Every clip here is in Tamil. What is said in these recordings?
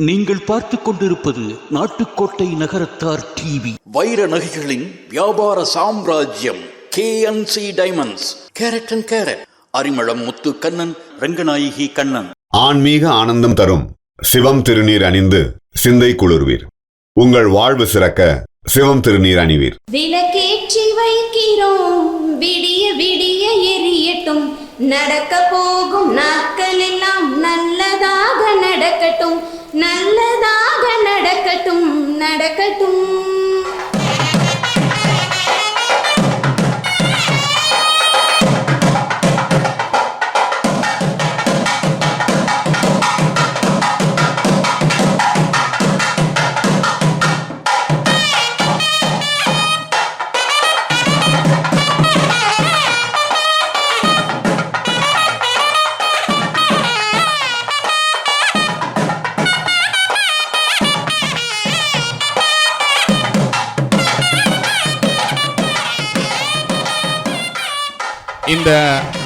நீங்கள் பார்த்துக் கொண்டிருப்பது நாட்டுக்கோட்டை நகரத்தார் டிவி. வைர நகைகளின் வியாபார சாம்ராஜ்யம் KNC diamonds carat and carat. Arimalam Muthu Kannan Ranganayaki Kannan. ஆன்மீக ஆனந்தம் தரும் சிவம் திருநீர் அணிந்து சிந்தை குளிர்வீர். உங்கள் வாழ்வு சிறக்க சிவம் திருநீர் அணிவீர். விளக்கேற்றி வைக்கிறோம் விடிய விடிய எரியட்டும். நடக்க போகும் நாட்கள் எல்லாம் நல்லதாக நடக்கட்டும். நல்லதாக நடக்கட்டும் நடக்கட்டும்.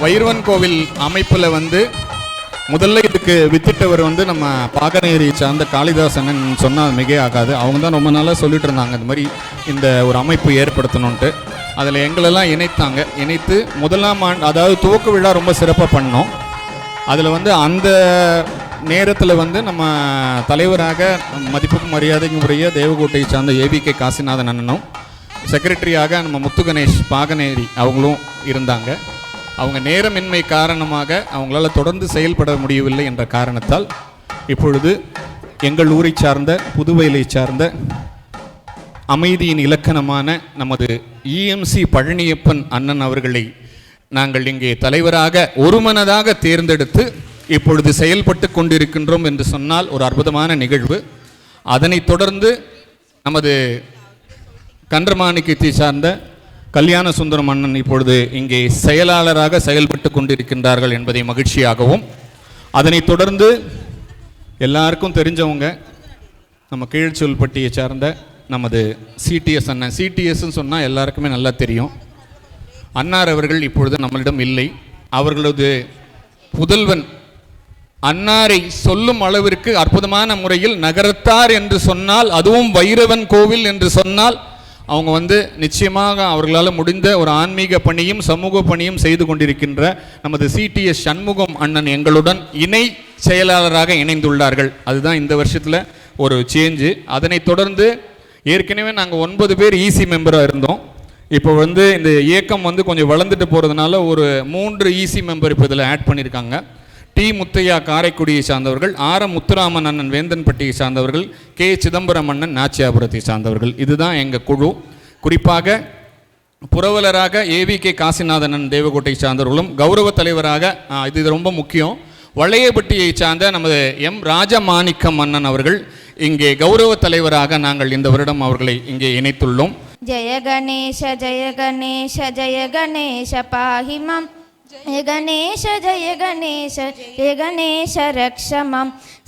வைரவன் கோவில் அமைப்பில் வந்து முதல்ல இதுக்கு வித்திட்டவர் வந்து நம்ம பாகனேரி சார்ந்த காளிதாசன் சொன்னால் மிக ஆகாது. அவங்க தான் ரொம்ப நாளாக சொல்லிட்டு இருந்தாங்க இந்த மாதிரி இந்த ஒரு அமைப்பு ஏற்படுத்தணுன்ட்டு அதில் எங்களெல்லாம் இணைத்தாங்க. இணைத்து முதலாம் ஆண்டு அதாவது துவக்க விழா ரொம்ப சிறப்பாக பண்ணோம். அதில் வந்து அந்த நேரத்தில் வந்து நம்ம தலைவராக மதிப்புக்கு மரியாதைக்கு உரிய தேவகோட்டையை சார்ந்த ஏபிகே காசிநாதன் அண்ணனும் செக்ரட்டரியாக நம்ம முத்து கணேஷ் பாகனேரி அவங்களும் இருந்தாங்க. அவங்க நேரமின்மை காரணமாக அவங்களால தொடர்ந்து செயல்பட முடியவில்லை என்ற காரணத்தால் இப்பொழுது எங்கள் ஊரை சார்ந்த புதுவையிலை சார்ந்த அமைதியின் இலக்கணமான நமது இஎம்சி பழனியப்பன் அண்ணன் அவர்களை நாங்கள் இங்கே தலைவராக ஒருமனதாக தேர்ந்தெடுத்து இப்பொழுது செயல்பட்டு கொண்டிருக்கின்றோம் என்று சொன்னால் ஒரு அற்புதமான நிகழ்வு. அதனைத் தொடர்ந்து நமது கன்றமாணிக்கத்தை சார்ந்த கல்யாண சுந்தரம் அண்ணன் இப்பொழுது இங்கே செயலாளராக செயல்பட்டு கொண்டிருக்கின்றார்கள் என்பதை மகிழ்ச்சியாகவும் அதனைத் தொடர்ந்து எல்லாருக்கும் தெரிஞ்சவங்க நம்ம கீழ்ச்சொல்பட்டியை சார்ந்த நமது சிடிஎஸ் அண்ணன். சிடிஎஸ்ன்னு சொன்னால் எல்லாருக்குமே நல்லா தெரியும். அன்னார் அவர்கள் இப்பொழுது நம்மளிடம் இல்லை. அவர்களது புதல்வன் அன்னாரை சொல்லும் அளவிற்கு அற்புதமான முறையில் நகரத்தார் என்று சொன்னால் அதுவும் வைரவன் கோவில் என்று சொன்னால் அவங்க வந்து நிச்சயமாக அவர்களால் முடிந்த ஒரு ஆன்மீக பணியும் சமூக பணியும் செய்து கொண்டிருக்கின்ற நமது சிடிஎஸ் சண்முகம் அண்ணன் எங்களுடன் இணை செயலாளராக இணைந்துள்ளார்கள். அதுதான் இந்த வருஷத்தில் ஒரு சேஞ்சு அதனைத் தொடர்ந்து ஏற்கனவே நாங்கள் ஒன்பது பேர் இசி மெம்பராக இருந்தோம். இப்போ வந்து இந்த இயக்கம் வந்து கொஞ்சம் வளர்ந்துட்டு போகிறதுனால ஒரு மூன்று இசி மெம்பர் இப்போ இதில் ஆட் பண்ணியிருக்காங்க டி. முத்தையா காரைக்குடியை சார்ந்தவர்கள் ஆர. முத்துராமன் அண்ணன் வேந்தன்பட்டியை சார்ந்தவர்கள் கே. சிதம்பரம் அண்ணன் நாச்சியாபுரத்தை சார்ந்தவர்கள். இதுதான் எங்கள் குழு. குறிப்பாக புரவலராக ஏவி கே. காசிநாதனன் தேவகோட்டை சார்ந்தவர்களும் கௌரவ தலைவராக இது ரொம்ப முக்கியம். வளையப்பட்டியை சார்ந்த நமது எம். ராஜமாணிக்கம் அண்ணன் அவர்கள் இங்கே கௌரவ தலைவராக நாங்கள் இந்த வருடம் அவர்களை இங்கே இணைத்துள்ளோம். ஜெய கணேஷ ஜெய கணேஷ ஜெய கணேஷ பாஹிமம். மாம் ஜய கணேஷ ஜய கணேஷ ஜய கணேஷ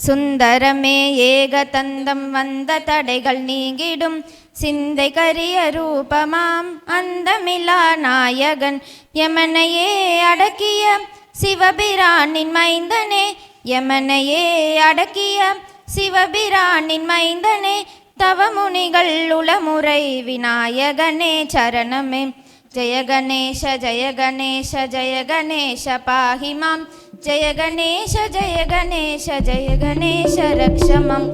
சுந்தரமே ஏகதந்தம் வந்த தடைகள் நீங்கிடும் சிந்தை கரிய ரூபமாம் அந்தமிலா நாயகன் யமனையே அடக்கிய சிவபிரானின் மைந்தனே யமனையே அடக்கிய சிவபிரானின் மைந்தனே தவமுனிகள் உளமுறை விநாயகனே சரணமே ஜெய கணேஷ ஜெய கணேஷ ஜெய கணேஷ பாஹி மாம் ஜெய கணேஷ ஜெய கணேஷ ஜெய Ganesha ரக்ஷமம்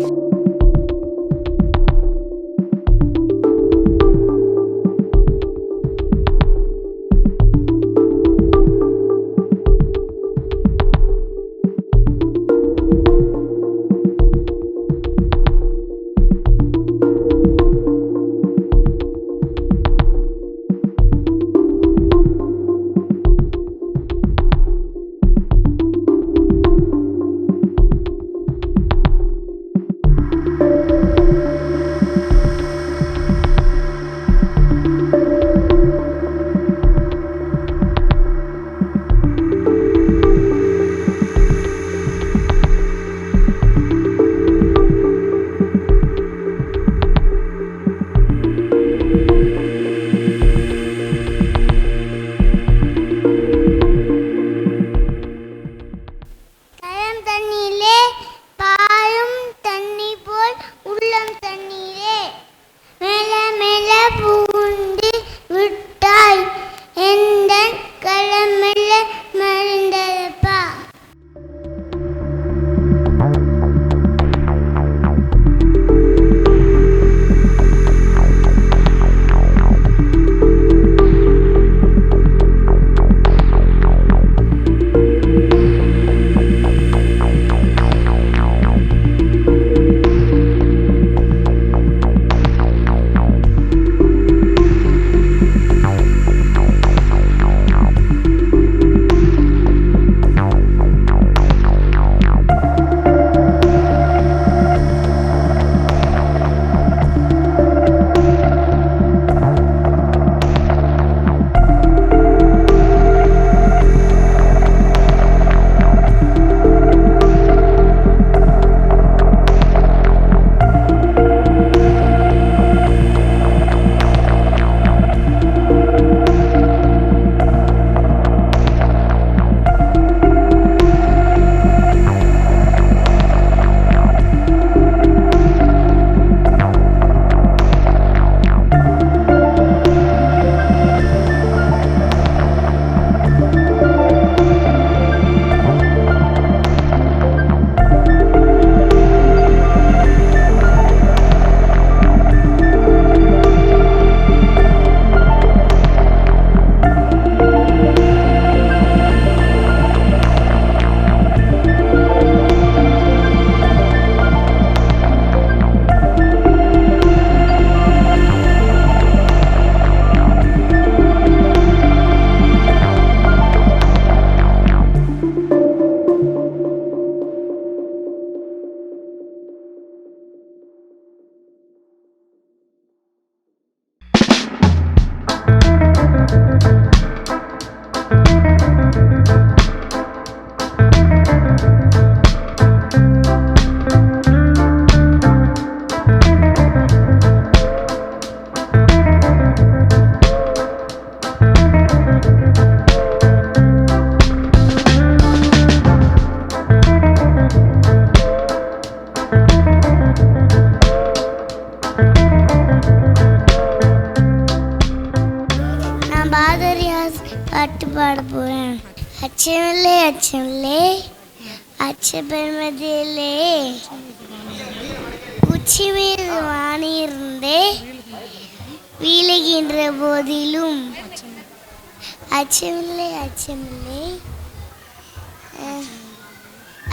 Açımlı açımlı.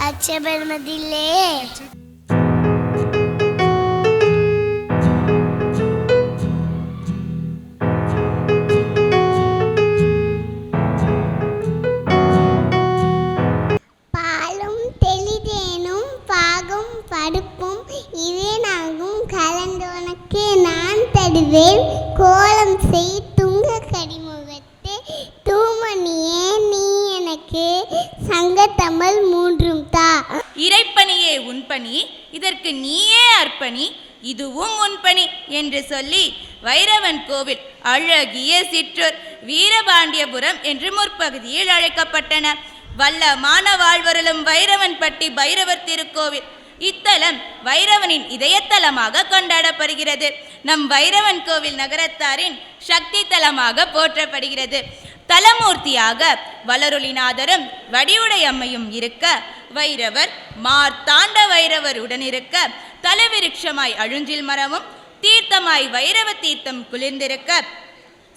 Açımlı dili. Vairavan கோவில் அழகிய சிற்றூர் வீரபாண்டியபுரம் என்று முற்பகுதியில் அழைக்கப்பட்டன. வல்லமான வாழ்வருளும் வைரவன்பட்டி பைரவர் திருக்கோவில் இத்தலம் வைரவனின் இதயத்தலமாக கொண்டாடப்படுகிறது. நம் வைரவன் கோவில் நகரத்தாரின் சக்தி தலமாக போற்றப்படுகிறது. தலமூர்த்தியாக வளருளிநாதரும் வடிவுடையம்மையும் இருக்க வைரவர் மார்த்தாண்ட வைரவர் உடனிருக்க தலவிருட்சமாய் அழுஞ்சில் மரமும் தீர்த்தமாய் வைரவ தீர்த்தம் குளிர்ந்திருக்க.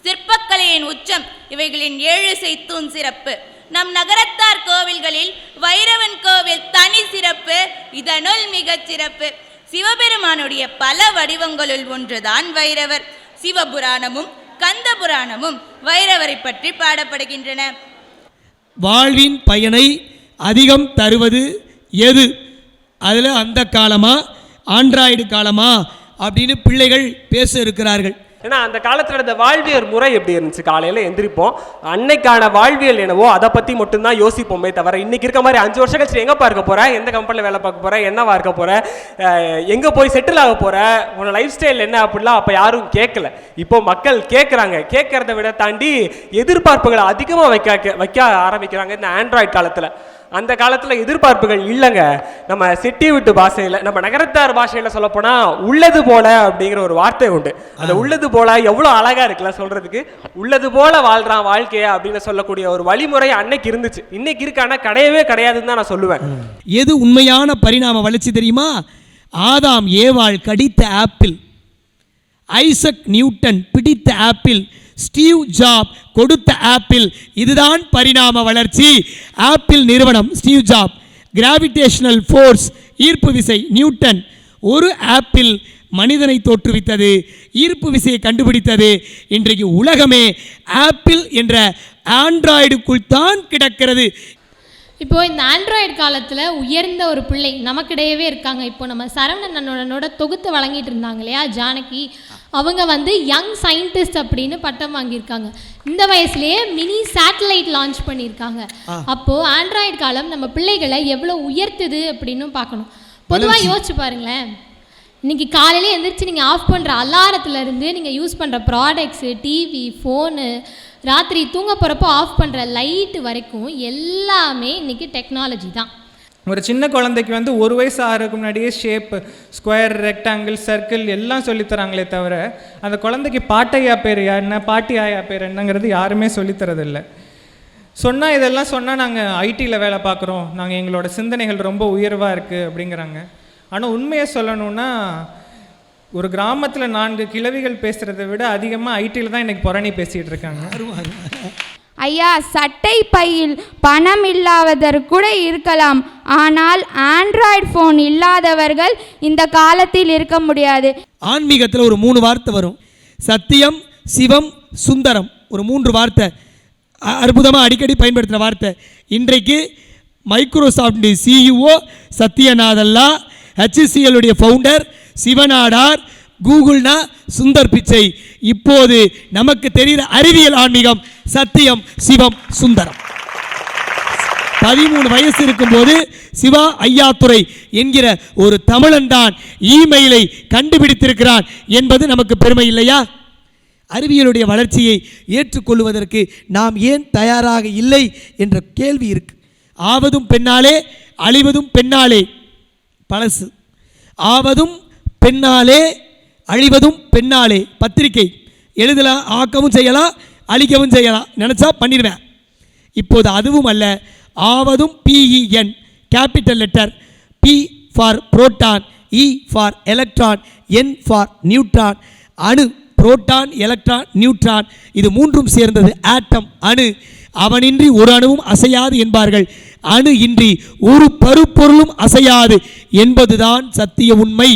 சிற்பக்கலையின் உச்சம் இவைகளின் ஏழு செய்தூன் சிறப்பு. நம் நகரத்தார் கோவில்களில் வைரவன் கோவில் தனி சிறப்பு இதனுள் மிகச் சிறப்பு. சிவபெருமானுடைய பல வடிவங்களுள் ஒன்றுதான் வைரவர். சிவபுராணமும் கந்த புராணமும் வைரவரை பற்றி பாடப்படுகின்றன. வாழ்வின் பயனை அதிகம் தருவது எது? அதில் அந்த காலமா? ஆண்ட்ராய்டு காலமா? அப்படின்னு பிள்ளைகள் பேச இருக்கிறார்கள். ஏன்னா அந்த காலத்தில் இருந்த வாழ்வியல் முறை எப்படி இருந்துச்சு? காலையில் எந்திரிப்போம். அன்னைக்கான வாழ்வியல் என்னவோ அதை பற்றி மட்டும்தான் யோசிப்போமே தவிர இன்னைக்கு இருக்க மாதிரி அஞ்சு வருஷம் கழிச்சு எங்கே பார்க்க போகிற எந்த கம்பெனியில் வேலை பார்க்க போகிற என்னவா இருக்க போகிற எங்கே போய் செட்டில் ஆக போகிற உன்னோட லைஃப் ஸ்டைல் என்ன அப்படிலாம் அப்போ யாரும் கேட்கல. இப்போ மக்கள் கேட்குறாங்க. கேட்குறத விட தாண்டி எதிர்பார்ப்புகளை அதிகமாக வைக்க வைக்க ஆரம்பிக்கிறாங்க இந்த ஆண்ட்ராய்டு காலத்தில். அந்த காலத்தில் எதிர்பார்ப்புகள் இல்லைங்க. நம்ம சிட்டி விட்டு பாஷையில் நம்ம நகரத்தார் பாஷையில் சொல்லப்போனால் உள்ளது போல அப்படிங்கிற ஒரு வார்த்தை உண்டு. அந்த உள்ளது போல எவ்வளோ அழகா இருக்குல்ல சொல்றதுக்கு? உள்ளது போல வாழ்றான் வாழ்க்கைய அப்படின்னு சொல்லக்கூடிய ஒரு வழிமுறை அன்னைக்கு இருந்துச்சு. இன்னைக்கு இருக்கானா கிடையவே கிடையாதுன்னு தான் நான் சொல்லுவேன். எது உண்மையான பரிணாம வளர்ச்சி தெரியுமா? ஆதாம் ஏவாள் கடித்த ஆப்பிள். ஐசக் நியூட்டன் பிடித்த ஆப்பிள். ஸ்டீவ் ஜாப் கொடுத்த ஆப்பிள் இதுதான் பரிணாம வளர்ச்சி. ஆப்பிள் நிறுவனம் ஸ்டீவ் ஜாப் கிராவிடேஷனல் ஃபோர்ஸ் ஈர்ப்பு விசை நியூட்டன். ஒரு ஆப்பிள் மனிதனை தோற்றுவித்தது ஈர்ப்பு விசையை கண்டுபிடித்தது. இன்றைக்கு உலகமே ஆப்பிள் என்ற ஆண்ட்ராய்டுக்குள் தான் கிடக்கிறது. இப்போ இந்த ஆண்ட்ராய்டு காலத்தில் உயர்ந்த ஒரு பிள்ளை நமக்கிடையவே இருக்காங்க. இப்போ நம்ம சரவணன் அண்ணனோட தொகுத்து வழங்கிட்டு இருந்தாங்க இல்லையா? ஜானகி அவங்க வந்து யங் சயின்டிஸ்ட் அப்படின்னு பட்டம் வாங்கியிருக்காங்க. இந்த வயசுலயே மினி சேட்டலைட் லான்ச் பண்ணியிருக்காங்க. அப்போ ஆண்ட்ராய்டு காலம் நம்ம பிள்ளைகளை எவ்வளோ உயர்த்துது அப்படின்னு பார்க்கணும். பொதுவாக யோசிச்சு பாருங்களேன். இன்னைக்கு காலையில எந்திரிச்சு நீங்கள் ஆஃப் பண்ணுற அலாரத்துலேருந்து நீங்கள் யூஸ் பண்ணுற ப்ராடக்ட்ஸு டிவி ஃபோனு ராத்திரி தூங்க போகிறப்போ ஆஃப் பண்ணுற லைட்டு வரைக்கும் எல்லாமே இன்னைக்கு டெக்னாலஜி தான். ஒரு சின்ன குழந்தைக்கு வந்து ஒரு வயசு ஆறுக்கு முன்னாடியே ஷேப்பு ஸ்கொயர் ரெக்டாங்கிள் சர்க்கிள் எல்லாம் சொல்லித் தராங்களே தவிர அந்த குழந்தைக்கு பாட்டையா பேர் என்ன பாட்டி ஆயா பேர் என்னங்கிறது யாருமே சொல்லித் தரதில்லை சொன்னால் இதெல்லாம் சொன்னால் நாங்கள் ஐடியில் வேலை பார்க்குறோம். நாங்கள் எங்களோட சிந்தனைகள் ரொம்ப உயர்வாக இருக்குது அப்படிங்கிறாங்க. ஆனால் உண்மையை சொல்லணும்னா ஒரு கிராமத்தில் நான்கு கிழவிகள் பேசுகிறத விட அதிகமாக ஐடியில் தான் இன்றைக்கி புறணி பேசிகிட்டு இருக்காங்க. ஐயா சட்டை பையில் பணம் இல்லாதவர் கூட இருக்கலாம். ஆனால் ஆண்ட்ராய்டு ஃபோன் இல்லாதவர்கள் இந்த காலத்தில் இருக்க முடியாது. ஆன்மீகத்தில் ஒரு மூணு வார்த்தை வரும். சத்தியம் சிவம் சுந்தரம். ஒரு மூன்று வார்த்தை. அற்புதமாக அடிக்கடி பயன்படுத்துகிற வார்த்தை. இன்றைக்கு Microsoft CEO Satya Nadella ஹெச்சிசிஎல்லுடைய founder Shiv Nadar கூகுள்னா Sundar Pichai. இப்போது நமக்கு தெரிகிற அறிவியல் ஆன்மீகம் சத்தியம் சிவம் சுந்தரம். பதிமூணு வயசு இருக்கும்போது சிவா ஐயாத்துறை என்கிற ஒரு தமிழன் தான் இமெயிலை கண்டுபிடித்திருக்கிறான் என்பது நமக்கு பெருமை இல்லையா? அறிவியலுடைய வளர்ச்சியை ஏற்றுக்கொள்வதற்கு நாம் ஏன் தயாராக இல்லை என்ற கேள்வி இருக்கு. ஆவதும் பெண்ணாலே அழிவதும் பெண்ணாலே. பழசு. ஆவதும் பெண்ணாலே அழிவதும் பெண்ணாலே. பத்திரிகை எழுதலாம் ஆக்கவும் செய்யலாம் அழிக்கவும் செய்யலாம் நினச்சா பண்ணிடுவேன். இப்போது அதுவும் அல்ல. ஆவதும் PEN capital letter P for proton E for electron N for neutron அணு புரோட்டான் எலக்ட்ரான் நியூட்ரான் இது மூன்றும் சேர்ந்தது. ஆட்டம் அணு. அவனின்றி ஒரு அணுவும் அசையாது என்பார்கள். அணு இன்றி ஒரு பருப்பொருளும் அசையாது என்பதுதான் சத்திய உண்மை.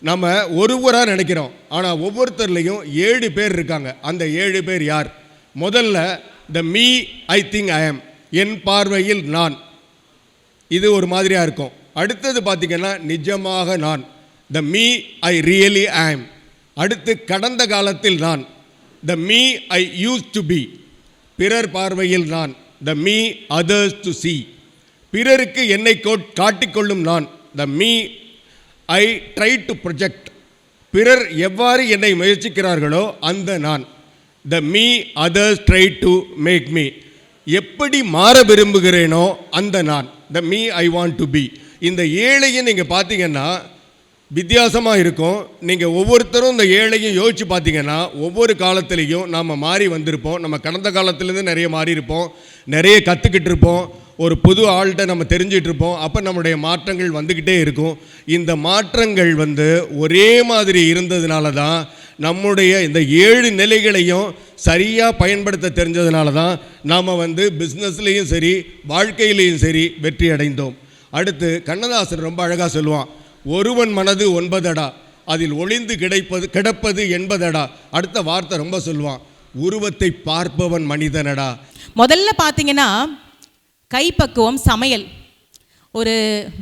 நம்ம ஒருவராக நினைக்கிறோம். ஆனால் ஒவ்வொருத்தர்லேயும் ஏழு பேர் இருக்காங்க. அந்த ஏழு பேர் யார்? முதல்ல the me I think I am என் பார்வையில் நான். இது ஒரு மாதிரியாக இருக்கும். அடுத்தது பார்த்திங்கன்னா நிஜமாக நான். The me I really am. அடுத்து கடந்த காலத்தில் நான். The me I use to be பிறர் பார்வையில் நான். The me others to see பிறருக்கு என்னை கோட்- காட்டிக்கொள்ளும் நான். The me I try to project பிறர் எவ்வாறு என்னை முயற்சிக்கிறார்களோ அந்த நான். The me others try to make me எப்படி மாற விரும்புகிறேனோ அந்த நான். The me I want to be இந்த ஏழையும் நீங்கள் பார்த்தீங்கன்னா வித்தியாசமாக இருக்கும். நீங்கள் ஒவ்வொருத்தரும் இந்த ஏழையும் யோசித்து பார்த்தீங்கன்னா ஒவ்வொரு காலத்துலேயும் நாம் மாறி வந்திருப்போம். நம்ம கடந்த காலத்துலேருந்து நிறைய மாறி இருப்போம் நிறைய கற்றுக்கிட்டு இருப்போம் ஒரு புது ஆள்கிட்ட நம்ம தெரிஞ்சிட்டு இருப்போம் அப்போ நம்முடைய மாற்றங்கள் வந்துக்கிட்டே இருக்கும். இந்த மாற்றங்கள் வந்து ஒரே மாதிரி இருந்ததுனால தான் நம்முடைய இந்த ஏழு நிலைகளையும் சரியாக பயன்படுத்த தெரிஞ்சதுனால தான் நாம் வந்து பிஸ்னஸ்லேயும் சரி வாழ்க்கையிலையும் சரி வெற்றி அடைந்தோம். அடுத்து கண்ணதாசன் ரொம்ப அழகாக சொல்லுவான். ஒருவன் மனது ஒன்பதடா அதில் ஒளிந்து கிடைப்பது கிடப்பது எண்பதடா அடுத்த வார்த்தை ரொம்ப சொல்லுவான். உருவத்தை பார்ப்பவன் மனிதனடா. முதல்ல பார்த்தீங்கன்னா கைப்பக்குவம் சமையல். ஒரு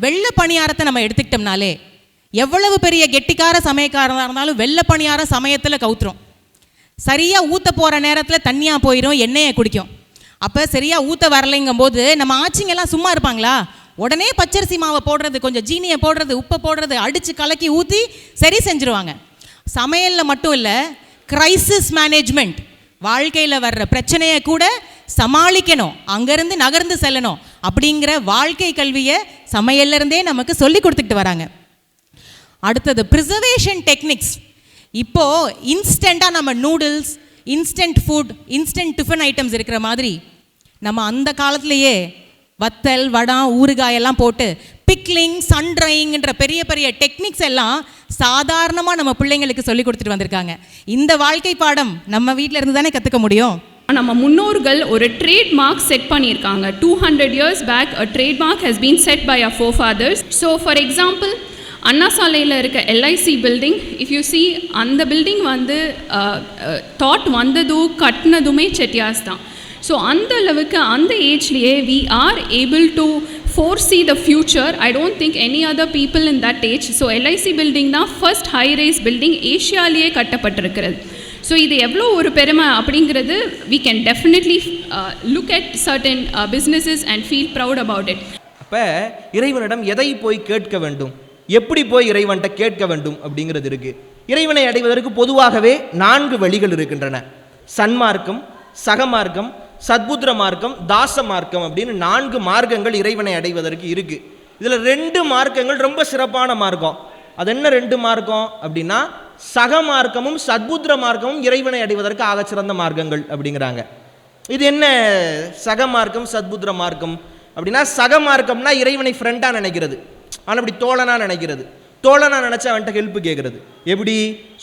வெள்ளை பணியாரத்தை நம்ம எடுத்துக்கிட்டோம்னாலே எவ்வளவு பெரிய கெட்டிக்கார சமயக்காரனாக இருந்தாலும் வெள்ளை பணியாரம் சமயத்தில் கவுத்துரும். சரியாக ஊற்ற போகிற நேரத்தில் தண்ணியாக போயிடும் எண்ணெயை குடிக்கும். அப்போ சரியாக ஊற்ற வரலைங்கும் போது நம்ம ஆச்சிங்கெல்லாம் சும்மா இருப்பாங்களா? உடனே பச்சரிசி மாவை போடுறது கொஞ்சம் ஜீனியை போடுறது உப்பை போடுறது அடித்து கலக்கி ஊற்றி சரி செஞ்சுருவாங்க. சமையலில் மட்டும் இல்லை கிரைசிஸ் மேனேஜ்மெண்ட் வாழ்க்கையில் வர்ற பிரச்சனையை கூட சமாளிக்கணும். அங்கேருந்து நகர்ந்து செல்லணும். அப்படிங்கிற வாழ்க்கை கல்வியை சமையல்ல இருந்தே நமக்கு சொல்லி கொடுத்துக்கிட்டு வராங்க. அடுத்தது ப்ரிசர்வேஷன் டெக்னிக்ஸ் இப்போது இன்ஸ்டண்ட்டாக நம்ம noodles instant food instant tiffin items இருக்கிற மாதிரி நம்ம அந்த காலத்திலேயே வத்தல் வடம் ஊறுகாயெல்லாம் போட்டு பிக்லிங் சன் பெரிய பெரிய டெக்னிக்ஸ் எல்லாம் சாதாரணமாக நம்ம பிள்ளைங்களுக்கு சொல்லி கொடுத்துட்டு வந்திருக்காங்க. இந்த வாழ்க்கை பாடம் நம்ம வீட்டில் இருந்து தானே கற்றுக்க முடியும்? நம்ம முன்னோர்கள் ஒரு ட்ரேட் மார்க் செட் பண்ணியிருக்காங்க. Two hundred years back a trade mark has been set by a forefathers so for example Anna சாலையில் இருக்க LIC building if you see அந்த பில்டிங் வந்து தாட் வந்ததும் கட்டினதுமே செட்டியாஸ் தான். ஸோ அந்த அளவுக்கு அந்த ஏஜ்லேயே we are able to foresee the future I don't think any other people in that age so LIC building தான் ஃபர்ஸ்ட் ஹை ரேஸ் பில்டிங் ஏஷியாலேயே கட்டப்பட்டிருக்கிறது. ஸோ இது எவ்வளோ ஒரு பெருமை அப்படிங்கிறது we can definitely look at certain businesses and feel proud about it அப்போ இறைவனிடம் எதை போய் கேட்க வேண்டும்? எப்படி போய் இறைவன்கிட்ட கேட்க வேண்டும் அப்படிங்கிறது இருக்கு. இறைவனை அடைவதற்கு பொதுவாகவே நான்கு வழிகள் இருக்கின்றன. சன்மார்க்கம் சகமார்க்கம் சத்புத்திர மார்க்கம் தாச மார்க்கம் அப்படின்னு நான்கு மார்க்கங்கள் இறைவனை அடைவதற்கு இருக்கு. இதில் ரெண்டு மார்க்கங்கள் ரொம்ப சிறப்பான மார்க்கம். அது என்ன ரெண்டு மார்க்கம்? அப்படின்னா சக மார்க்கமும் சத்புத்திர மார்க்கமும் இறைவனை அடைவதற்கு ஆகச்சிறந்த மார்க்கங்கள் அப்படிங்கிறாங்க. இது என்ன சக மார்க்கம் சத்புத்திர மார்க்கம்? அப்படின்னா சக மார்க்கம்னா இறைவனை ஃப்ரெண்டாக நினைக்கிறது. ஆனால் இப்படி தோழனா நினைக்கிறது. தோழனா நினச்சா அவன்கிட்ட ஹெல்ப் கேட்குறது எப்படி?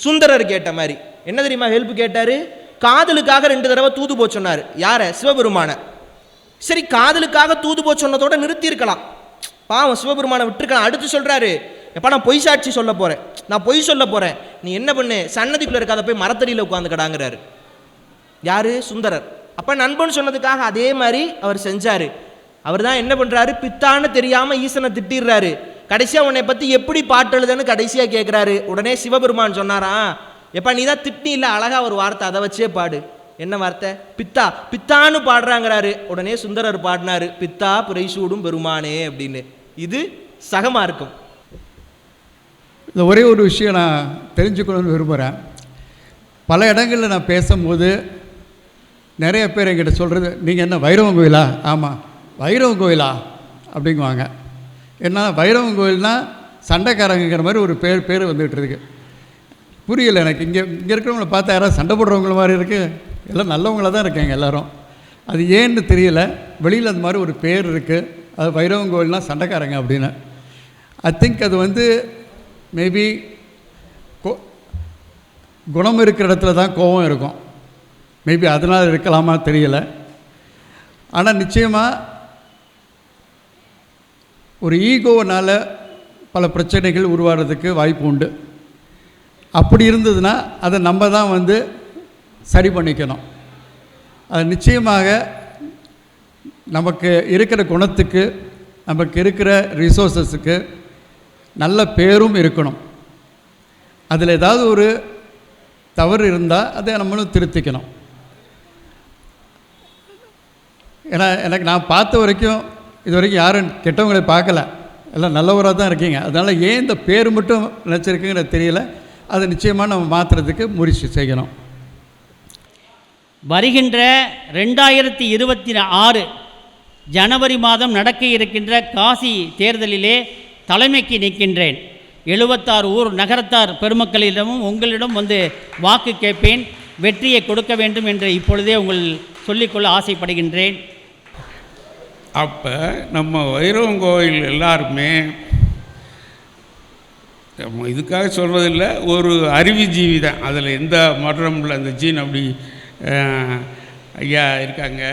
சுந்தரர் கேட்ட மாதிரி. என்ன தெரியுமா ஹெல்ப் கேட்டார்? காதலுக்காக ரெண்டு தடவை தூது போ சொன்னார். யாரை? சிவபெருமானை. சரி காதலுக்காக தூது போ சொன்னதோட நிறுத்தியிருக்கலாம். பாவம் சிவபெருமானை விட்டுருக்கலாம். அடுத்து சொல்கிறாரு எப்பா நான் பொய் சாட்சி சொல்ல போகிறேன் நான் பொய் சொல்ல போகிறேன் நீ என்ன பண்ணு? சன்னதிக்குள்ளே இருக்காத போய் மரத்தடியில் உட்காந்துக்கடாங்கிறாரு. யாரு? சுந்தரர். அப்போ நண்பன் சொன்னதுக்காக அதே மாதிரி அவர் செஞ்சார். அவர் தான் என்ன பண்ணுறாரு பித்தான்னு தெரியாமல் ஈசனை திட்டிடுறாரு. கடைசியாக உன்னை பற்றி எப்படி பாட்டு எழுதுன்னு கடைசியாக கேட்குறாரு உடனே சிவபெருமான் சொன்னாராம் எப்பா நீ தான் திட்டி இல்லை அழகாக ஒரு வார்த்தை அதை வச்சே பாடு. என்ன வார்த்தை? பித்தா பித்தான்னு பாடுறாங்கிறாரு. உடனே சுந்தரர் பாடினாரு பித்தா புரைசூடும் பெருமானே அப்படின்னு. இது சகமாக இருக்கும். இந்த ஒரே ஒரு விஷயம் நான் தெரிஞ்சுக்கணும்னு விரும்புகிறேன் பல இடங்களில் நான் பேசும்போது நிறைய பேர் என்கிட்ட சொல்கிறது நீங்கள் என்ன வைரவன் கோயிலா? ஆமாம் வைரவன் கோயிலா? அப்படிங்குவாங்க. என்ன வைரவன் கோயில்னா சண்டைக்காரங்கிற மாதிரி ஒரு பேர் பேர் வந்துகிட்டு இருக்கு. புரியல எனக்கு. இங்கே இங்கே இருக்கிறவங்கள பார்த்தா யாராவது சண்டை போடுறவங்கள மாதிரி இருக்குது எல்லாம் நல்லவங்களாக தான் இருக்காங்க எல்லோரும். அது ஏன்னு தெரியல. வெளியில் அந்த மாதிரி ஒரு பேர் இருக்குது அது வைரவன் கோயில்னா சண்டைக்காரங்க அப்படின்னு. ஐ திங்க் அது வந்து மேபி கோ குணம் இருக்கிற இடத்துல தான் கோபம் இருக்கும். மேபி அதனால் இருக்கலாமா தெரியல. ஆனால் நிச்சயமாக ஒரு ஈகோனால் பல பிரச்சனைகள் உருவாகிறதுக்கு வாய்ப்பு உண்டு. அப்படி இருந்ததுன்னா அதை நம்ம தான் வந்து சரி பண்ணிக்கணும். அது நிச்சயமாக நமக்கு இருக்கிற குணத்துக்கு நமக்கு இருக்கிற ரிசோர்ஸஸுக்கு நல்ல பேரும் இருக்கணும். அதில் ஏதாவது ஒரு தவறு இருந்தால் அதை நம்மளும் திருத்திக்கணும். ஏன்னா எனக்கு நான் பார்த்த வரைக்கும் இது வரைக்கும் யாரும் கெட்டவங்களை பார்க்கல. எல்லாம் நல்லவராக தான் இருக்கீங்க. அதனால் ஏன் இந்த பேர் மட்டும் நினச்சிருக்குங்கிற தெரியல. அதை நிச்சயமாக நம்ம மாற்றுறதுக்கு முயற்சி செய்யணும். வருகின்ற ரெண்டாயிரத்தி இருபத்தி ஆறு ஜனவரி மாதம் நடக்க இருக்கின்ற காசி தேர்தலிலே தலைமைக்கு நிற்கின்றேன். எழுபத்தாறு ஊர் நகரத்தார் பெருமக்களிடமும் உங்களிடம் வந்து வாக்கு கேட்பேன் வெற்றியை கொடுக்க வேண்டும் என்று இப்பொழுதே உங்கள் சொல்லிக்கொள்ள ஆசைப்படுகின்றேன். அப்போ நம்ம வைரவன் கோயில் எல்லாருமே இதுக்காக சொல்கிறதில்ல ஒரு அறிவுஜீவி தான். அதில் எந்த மாற்றமும் இல்லை அந்த ஜீன் அப்படி ஐயா இருக்காங்க.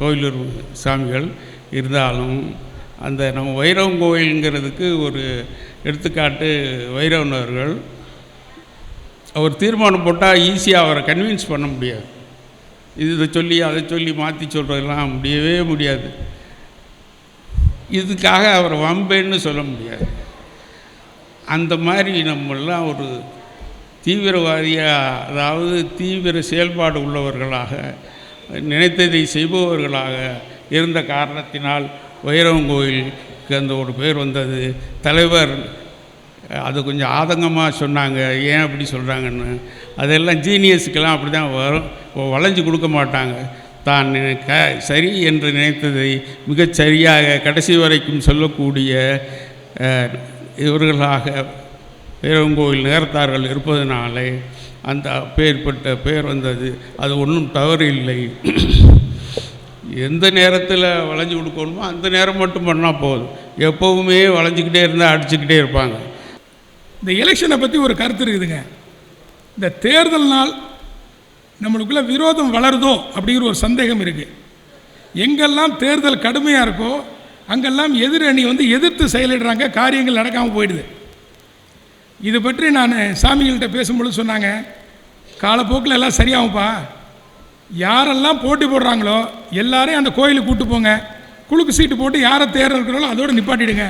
கோயிலூர் சாமிகள் இருந்தாலும் அந்த நம்ம வைரவன் கோயிலுங்கிறதுக்கு ஒரு எடுத்துக்காட்டு வைரவன் அவர்கள் அவர் தீர்மானம் போட்டால் ஈஸியாக அவரை கன்வின்ஸ் பண்ண முடியாது. இது இதை சொல்லி அதை சொல்லி மாற்றி சொல்கிறதெல்லாம் முடியவே முடியாது. இதுக்காக அவரை வம்பேன்னு சொல்ல முடியாது. அந்த மாதிரி நம்மெல்லாம் ஒரு தீவிரவாதியாக அதாவது தீவிர செயல்பாடு உள்ளவர்களாக நினைத்ததை செய்பவர்களாக இருந்த காரணத்தினால் வைரவன் கோயிலுக்கு அந்த ஒரு பேர் வந்தது. தலைவர் அது கொஞ்சம் ஆதங்கமாக சொன்னாங்க. ஏன் அப்படி சொல்கிறாங்கன்னு அதெல்லாம் ஜீனியஸுக்கெல்லாம் அப்படி தான் வரும் வளைஞ்சு கொடுக்க மாட்டாங்க. தான் க சரி என்று நினைத்ததை மிகச் சரியாக கடைசி வரைக்கும் சொல்லக்கூடிய இவர்களாக இவர்களாக பேரங்கோயில் நேர்த்தார்கள் இருப்பதனாலே அந்த பேர்பட்ட பேர் வந்தது. அது ஒன்றும் தவறு இல்லை எந்த நேரத்தில் வளைஞ்சு கொடுக்கணுமோ அந்த நேரம் மட்டும் பண்ணால் போதும். எப்போவுமே வளைஞ்சிக்கிட்டே இருந்தால் அடிச்சுக்கிட்டே இருப்பாங்க. இந்த எலெக்ஷனை பற்றி ஒரு கருத்து இருக்குதுங்க. இந்த தேர்தல் நாள் நம்மளுக்குள்ளே விரோதம் வளருதோ அப்படிங்கிற ஒரு சந்தேகம் இருக்குது எங்கெல்லாம் தேர்தல் கடுமையாக இருக்கோ அங்கெல்லாம் எதிரணி வந்து எதிர்த்து செயலிடுறாங்க காரியங்கள் நடக்காமல் போயிடுது. இது பற்றி நான் சாமிகள்கிட்ட பேசும்பொழுது சொன்னாங்க காலப்போக்கில் எல்லாம் சரியாகும்ப்பா. யாரெல்லாம் போட்டி போடுறாங்களோ எல்லாரையும் அந்த கோயிலுக்கு கூட்டு போங்க. குழுக்கு சீட்டு போட்டு யாரை தேர்தல் இருக்கிறாங்களோ அதோடு நிப்பாட்டிடுங்க.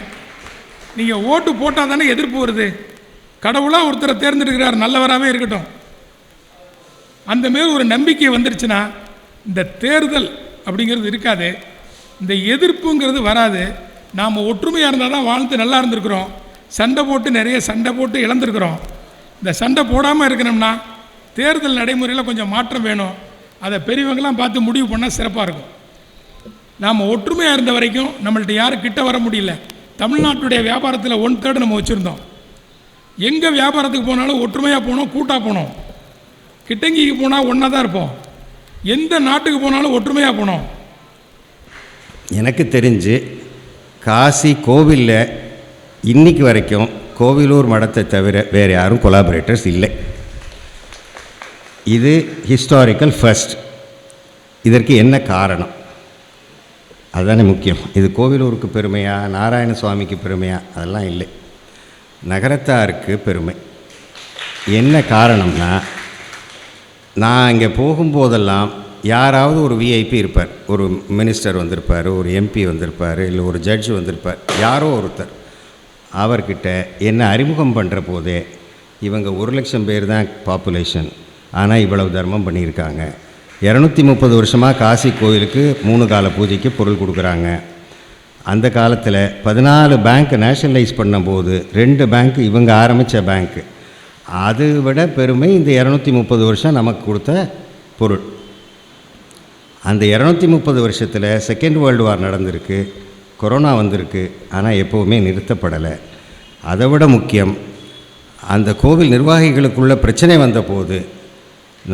நீங்கள் ஓட்டு போட்டால் தானே எதிர்ப்பு வருது. கடவுளாக ஒருத்தரை தேர்ந்தெடுக்கிறார் நல்லவராகவே இருக்கட்டும். அந்த மாரி ஒரு நம்பிக்கை வந்துருச்சுன்னா இந்த தேர்தல் அப்படிங்கிறது இருக்காது. இந்த எதிர்ப்புங்கிறது வராது. நாம் ஒற்றுமையாக இருந்தால் தான் வாழ்ந்து நல்லா இருந்திருக்கிறோம். சண்டை போட்டு நிறைய சண்டை போட்டு இழந்திருக்கிறோம். இந்த சண்டை போடாமல் இருக்கணும்னா தேர்தல் நடைமுறையில் கொஞ்சம் மாற்றம் வேணும். அதை பெரியவங்களாம் பார்த்து முடிவு பண்ணால் சிறப்பாக இருக்கும். நாம் ஒற்றுமையாக இருந்த வரைக்கும் நம்மள்ட்ட யாரும் கிட்ட வர முடியல. தமிழ்நாட்டுடைய வியாபாரத்தில் ஒன் தேர்டு நம்ம வச்சுருந்தோம். எங்கே வியாபாரத்துக்கு போனாலும் ஒற்றுமையாக போனோம் கூட்டாக போனோம். கிட்டங்கிக்கு போனால் ஒன்றா தான் இருப்போம். எந்த நாட்டுக்கு போனாலும் ஒற்றுமையாக போனோம். எனக்கு தெரிஞ்சு காசி கோவிலில் இன்னைக்கு வரைக்கும் கோவிலூர் மடத்தை தவிர வேறு யாரும் கொலாபரேட்டர்ஸ் இல்லை. இது ஹிஸ்டாரிக்கல் ஃபர்ஸ்ட் இதற்கு என்ன காரணம்? அதுதானே முக்கியம். இது கோவிலூருக்கு பெருமையா நாராயண சுவாமிக்கு பெருமையா? அதெல்லாம் இல்லை. நகரத்தாருக்கு பெருமை. என்ன காரணம்னா நான் இங்கே போகும்போதெல்லாம் யாராவது ஒரு விஐபி இருப்பார். ஒரு மினிஸ்டர் வந்திருப்பார் ஒரு எம்பி வந்திருப்பார் இல்லை ஒரு ஜட்ஜ் வந்திருப்பார். யாரோ ஒருத்தர். அவர்கிட்ட என்ன அறிமுகம் பண்ணுற போதே இவங்க ஒரு லட்சம் பேர் தான் பாப்புலேஷன் ஆனால் இவ்வளவு தர்மம் பண்ணியிருக்காங்க. இரநூத்தி முப்பது வருஷமாக காசி கோயிலுக்கு மூணு கால பூஜைக்கு பொருள் கொடுக்குறாங்க. அந்த காலத்தில் பதினாலு பேங்க் நேஷனலைஸ் பண்ணும்போது ரெண்டு பேங்க் இவங்க ஆரம்பித்த பேங்க்கு அது விட பெருமை இந்த இரநூத்தி முப்பது வருஷம் நமக்கு கொடுத்த பொருள். அந்த இரநூத்தி முப்பது வருஷத்தில் செகண்ட் வேர்ல்டு வார் நடந்திருக்கு. கொரோனா வந்திருக்கு. ஆனால் எப்போவுமே நிறுத்தப்படலை. அதை விட முக்கியம் அந்த கோவில் நிர்வாகிகளுக்குள்ள பிரச்சனை வந்தபோது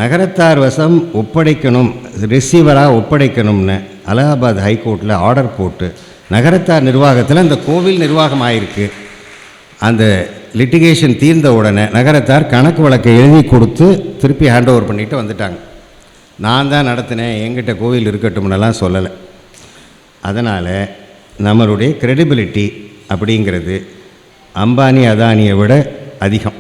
நகரத்தார் வசம் ஒப்படைக்கணும் ரிசீவராக ஒப்படைக்கணும்னு அலகாபாத் ஹைகோர்ட்டில் ஆர்டர் போட்டு நகரத்தார் நிர்வாகத்தில் அந்த கோவில் நிர்வாகம் ஆயிருக்கு அந்த லிட்டிகேஷன் தீர்ந்த உடனே நகரத்தார் கணக்கு வழக்கை எழுதி கொடுத்து திருப்பி ஹேண்ட் ஓவர் பண்ணிட்டு வந்துட்டாங்க. நான் தான் நடத்தினேன் எங்கிட்ட கோவில் இருக்கட்டும்னெல்லாம் சொல்லலை. அதனால் நம்மளுடைய க்ரெடிபிலிட்டி அப்படிங்கிறது அம்பானி அதானியை விட அதிகம்.